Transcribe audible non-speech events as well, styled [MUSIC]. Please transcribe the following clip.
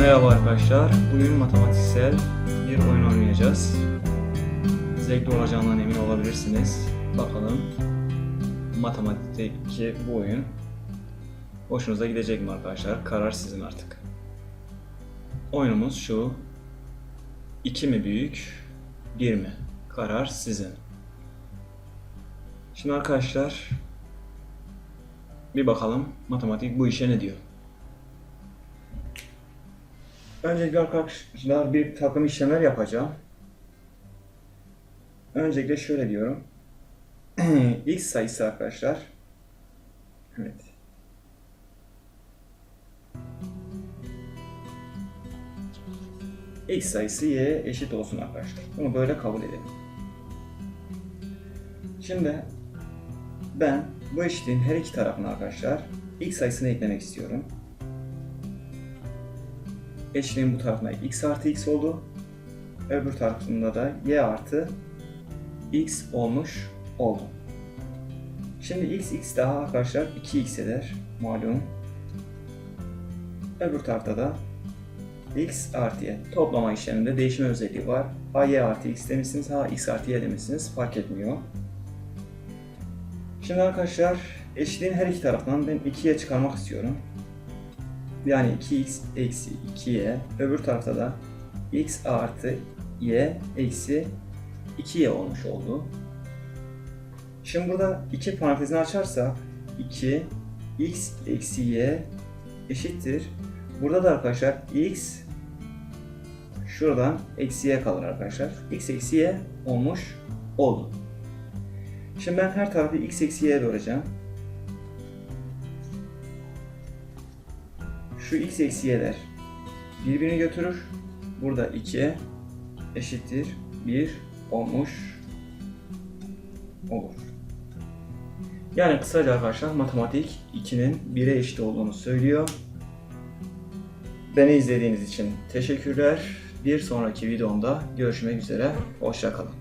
Merhaba arkadaşlar. Bugün matematiksel bir oyun oynayacağız. Zevkli olacağından emin olabilirsiniz. Bakalım matematikteki bu oyun hoşunuza gidecek mi arkadaşlar? Karar sizin artık. Oyunumuz şu. 2 mi büyük, 1 mi? Karar sizin. Şimdi arkadaşlar bir bakalım matematik bu işe ne diyor? Öncelikle arkadaşlar bir takım işlemler yapacağım. Öncelikle şöyle diyorum. [CLEARS THROAT] X sayısı arkadaşlar. Evet. X sayısı Y eşit olsun arkadaşlar. Bunu böyle kabul edelim. Şimdi ben bu eşitliğin her iki tarafına arkadaşlar X sayısını eklemek istiyorum. Eşliğin bu tarafına x artı x oldu. Öbür tarafında da y artı x olmuş oldu. Şimdi x x daha arkadaşlar 2x eder malum. Öbür tarafta da x artı y. Toplama işleminde değişme özelliği var. Ha y artı x demişsiniz, ha x artı y demişsiniz. Fark etmiyor. Şimdi arkadaşlar eşitliğin her iki tarafından ben 2'ye çıkarmak istiyorum. Yani 2x eksi 2y. Öbür tarafta da x artı y eksi 2y olmuş oldu. Şimdi burada iki parantezini açarsak 2 x eksi y eşittir. Burada da arkadaşlar x şuradan eksi y kalır arkadaşlar. x eksi y olmuş oldu. Şimdi ben her tarafı x eksi y'ye böleceğim. Şu x eksi y'ler birbirini götürür. Burada 2 eşittir 1 olmuş olur. Yani kısaca arkadaşlar matematik 2'nin 1'e eşit olduğunu söylüyor. Beni izlediğiniz için teşekkürler. Bir sonraki videomda görüşmek üzere. Hoşçakalın.